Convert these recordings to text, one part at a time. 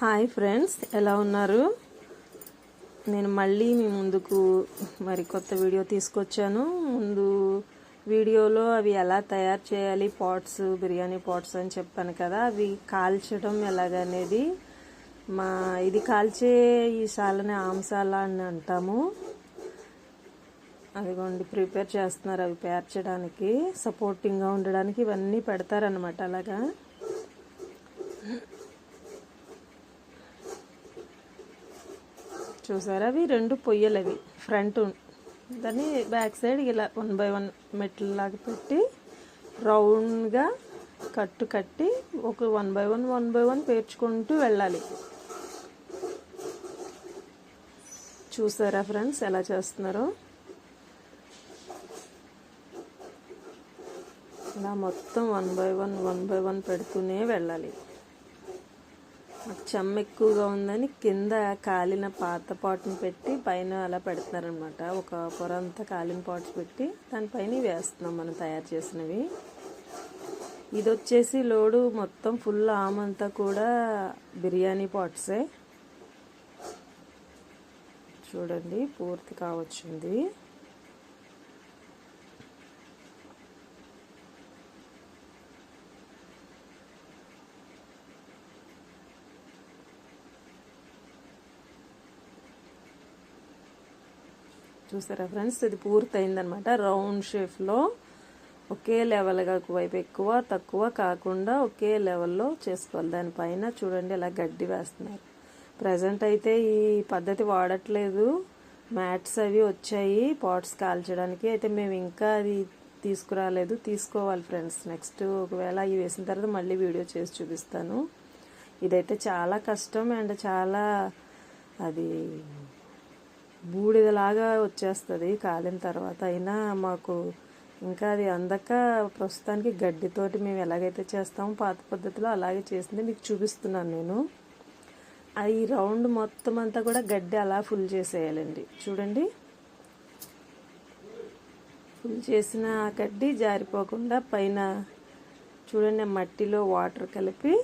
Hi friends ఎలా ఉన్నారు? నేను మళ్ళీ మీ ముందుకు మరి కొత్త వీడియో తీసుకొచ్చాను. ముందు వీడియోలో అవి ఎలా తయారు చేయాలి పాట్స్ బిర్యానీ పాట్స్ అని చెప్పాను కదా అవి కాల్చడం ఎలాగనేది. మా ఇది కాల్చే ఈ సాలని ఆమసాల అని అంటాము. అదిగోండి ప్రిపేర్ చేస్తున్నారు అవి పేర్చడానికి సపోర్టింగ్గా ఉండడానికి ఇవన్నీ పెడతారనమాట అలాగా. చూసారా? అవి రెండు పొయ్యలు అవి ఫ్రంట్ దాన్ని బ్యాక్ సైడ్ ఇలా వన్ బై వన్ మెట్లలాగా పెట్టి రౌండ్గా కట్టు కట్టి ఒక one by one one by one పేర్చుకుంటూ వెళ్ళాలి. చూసారా ఫ్రెండ్స్ ఎలా చేస్తున్నారో? ఇలా మొత్తం one by one one by one పెడుతూనే వెళ్ళాలి. చెమ్మ ఎక్కువగా ఉందని కింద కాలిన పాత పాటుని పెట్టి పైన అలా పెడుతున్నారనమాట ఒక పొర అంతా కాలిన పాట్స్ పెట్టి దానిపైన వేస్తున్నాం మనం తయారు చేసినవి. ఇది వచ్చేసి లోడు మొత్తం ఫుల్ ఆమంతా కూడా బిర్యానీ పాట్సే. చూడండి పూర్తి కావచ్చింది. చూసారా ఫ్రెండ్స్? ఇది పూర్తయిందనమాట రౌండ్ షేప్లో ఒకే లెవెల్గా వైపు ఎక్కువ తక్కువ కాకుండా ఒకే లెవెల్లో చేసుకోవాలి. దానిపైన చూడండి ఇలా గడ్డి వేస్తున్నారు. ప్రజెంట్ అయితే ఈ పద్ధతి వాడట్లేదు. మ్యాట్స్ అవి వచ్చాయి. పాట్స్ కాల్చడానికి అయితే మేము ఇంకా అది తీసుకురాలేదు. తీసుకోవాలి ఫ్రెండ్స్. నెక్స్ట్ ఒకవేళ ఇవి వేసిన తర్వాత మళ్ళీ వీడియో చేసి చూపిస్తాను. ఇదైతే చాలా కష్టం అండ్ చాలా అది బూడిదలాగా వచ్చేస్తుంది కాలిన తర్వాత. అయినా మాకు ఇంకా అది అందక ప్రస్తుతానికి గడ్డితోటి మేము ఎలాగైతే చేస్తామో పాత పద్ధతిలో అలాగే చేసింది మీకు చూపిస్తున్నాను నేను. ఈ రౌండ్ మొత్తం అంతా కూడా గడ్డి అలా ఫుల్ చేసేయాలండి. చూడండి. ఫుల్ చేసిన ఆ గడ్డి జారిపోకుండా పైన చూడండి మట్టిలో వాటర్ కలిపి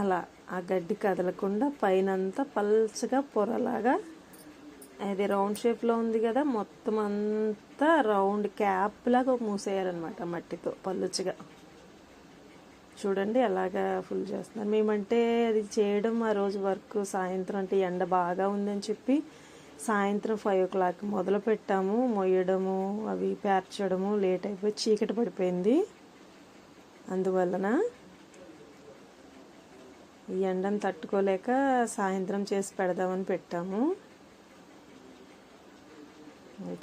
అలా ఆ గడ్డి కదలకుండా పైన అంతా పల్చగా పొరలాగా అది రౌండ్ షేప్లో ఉంది కదా మొత్తం అంతా రౌండ్ క్యాప్ లాగా మూసేయాలన్నమాట మట్టితో పల్లుచుగా చూడండి అలాగా ఫుల్ చేస్తున్నారు. మేమంటే అది చేయడం ఆ రోజు వర్క్ సాయంత్రం అంటే ఎండ బాగా ఉందని చెప్పి సాయంత్రం ఫైవ్ ఓ క్లాక్ మొదలు పెట్టాము మొయ్యడము అవి పేర్చడము లేట్ అయిపోయి చీకటి పడిపోయింది. అందువలన ఈ ఎండను తట్టుకోలేక సాయంత్రం చేసి పెడదామని పెట్టాము.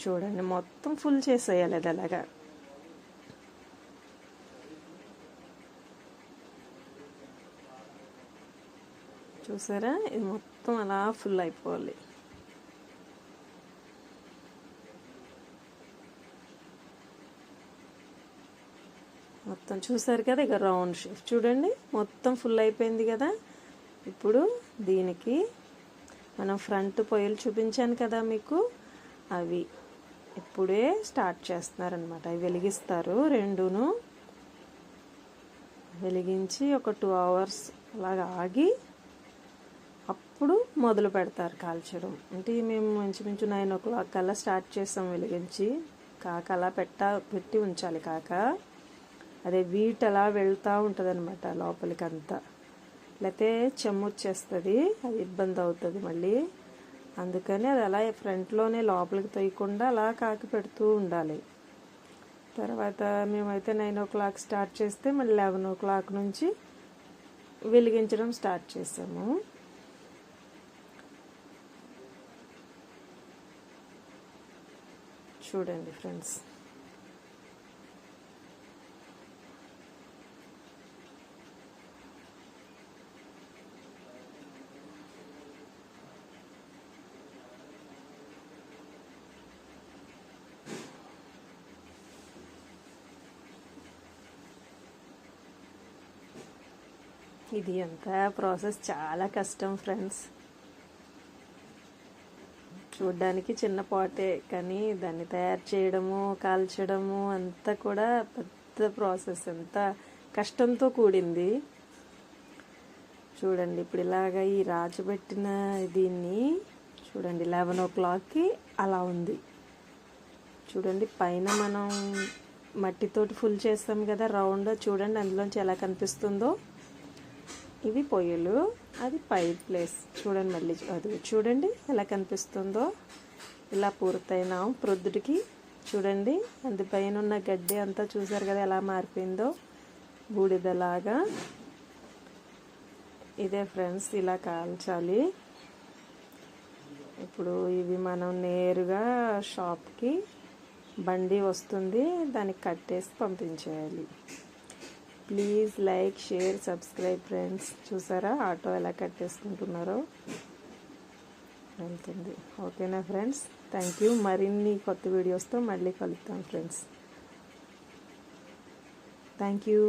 చూడండి మొత్తం ఫుల్ చేసేయాలి అది అలాగా. చూసారా? ఇది మొత్తం అలా ఫుల్ అయిపోవాలి. మొత్తం చూసారు కదా ఇక రౌండ్ షేప్ చూడండి మొత్తం ఫుల్ అయిపోయింది కదా. ఇప్పుడు దీనికి మనం ఫ్రంట్ పొయ్యిలు చూపించాను కదా మీకు. అవి ఇప్పుడే స్టార్ట్ చేస్తున్నారనమాట అవి వెలిగిస్తారు రెండును. వెలిగించి ఒక టూ అవర్స్ అలాగ ఆగి అప్పుడు మొదలు పెడతారు కాల్చడం. అంటే మేము ఇంచుమించు నైన్ ఓ క్లాక్ కల్లా స్టార్ట్ చేస్తాం వెలిగించి. కాక అలా పెట్ట పెట్టి ఉంచాలి కాక. అదే వీట్ అలా వెళ్తూ ఉంటుంది అనమాట లోపలికి అంతా లేకపోతే చెమ్ము వచ్చేస్తుంది అది ఇబ్బంది అవుతుంది మళ్ళీ. అందుకని అది అలా ఫ్రంట్లోనే లోపలికి తొయ్యకుండా అలా కాకి పెడుతూ ఉండాలి. తర్వాత మేమైతే నైన్ ఓ క్లాక్ స్టార్ట్ చేస్తే మళ్ళీ లెవెన్ ఓ క్లాక్ నుంచి వెలిగించడం స్టార్ట్ చేసాము. చూడండి ఫ్రెండ్స్ ఇది అంతా ప్రాసెస్ చాలా కష్టం ఫ్రెండ్స్ చూడ్డానికి చిన్న పాటే కానీ దాన్ని తయారు చేయడము కాల్చడము అంతా కూడా పెద్ద ప్రాసెస్ ఎంత కష్టంతో కూడింది. చూడండి ఇప్పుడు ఇలాగ ఈ రాజబెట్టిన దీన్ని చూడండి లెవెన్ ఓ క్లాక్కి అలా ఉంది. చూడండి పైన మనం మట్టితోటి ఫుల్ చేస్తాం కదా రౌండ్ చూడండి అందులోంచి ఎలా కనిపిస్తుందో. ఇవి పొయ్యిలు. అది పై ప్లేస్. చూడండి మళ్ళీ. అది చూడండి ఎలా కనిపిస్తుందో. ఇలా పూర్తయినాం ప్రొద్దుటికి చూడండి. అందుపైన ఉన్న గడ్డి అంతా చూసారు కదా ఎలా మారిపోయిందో. బూడిదలాగా. ఇదే ఫ్రెండ్స్ ఇలా కాల్చాలి. ఇప్పుడు ఇవి మనం నేరుగా షాప్కి బండి వస్తుంది దానికి కట్టేసి పంపించేయాలి. Please like share subscribe friends చూసారా? ఆటో ఎలా కట్టేసుకుంటున్నారో వెళ్తుంది ఓకేనా ఫ్రెండ్స్ థ్యాంక్ యూ మరిన్ని కొత్త వీడియోస్తో మళ్ళీ కలుద్దాం ఫ్రెండ్స్ థ్యాంక్ యూ